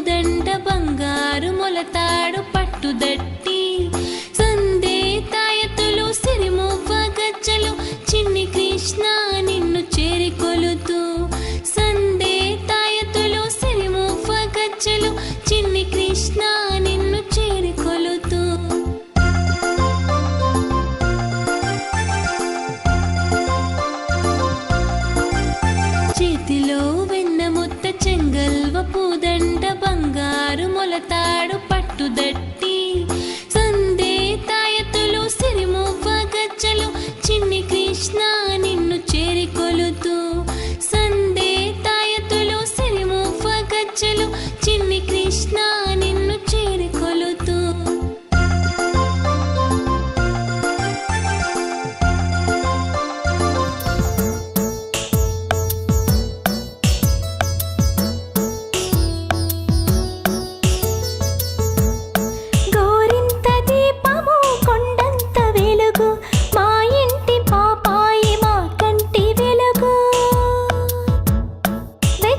దండ బంగారు మొలతాడు పట్టుదట్టి. సందేతాయతులు సిరిమువ్వ గజ్జలు చిన్ని కృష్ణ నిన్ను చేరికొలుతూ. సందేతాయతులు సిరిమువ్వ గజ్జలు తొలతాడు పట్టుదట్టు